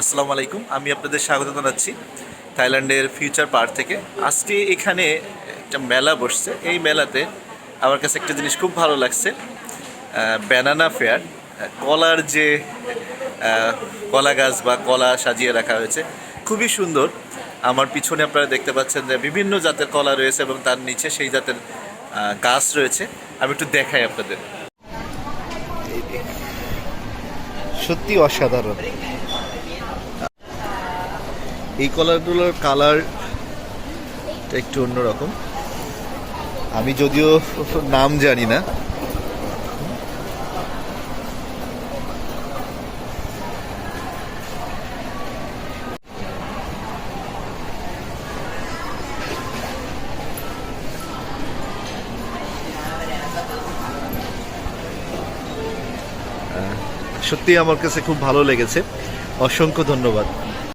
আসসালামু আলাইকুম। আমি আপনাদের স্বাগত জানাচ্ছি থাইল্যান্ডের ফিউচার পার্ক থেকে। আজকে এখানে একটা মেলা বসছে। এই মেলাতে আমার কাছে একটা জিনিস খুব ভালো লাগছে ব্যানানা ফেয়ার কলার যে কলা গাছ বা কলা সাজিয়ে রাখা হয়েছে, খুবই সুন্দর। আমার পিছনে আপনারা দেখতে পাচ্ছেন যে বিভিন্ন জাতের কলা রয়েছে এবং তার নিচে সেই জাতের গাছ রয়েছে। আমি একটু দেখাই আপনাদের। সত্যি অসাধারণ। এই কলারগুলোর কালার একটু অন্যরকম। আমি যদিও নাম জানি না। সত্যি আমার কাছে খুব ভালো লেগেছে। অসংখ্য ধন্যবাদ।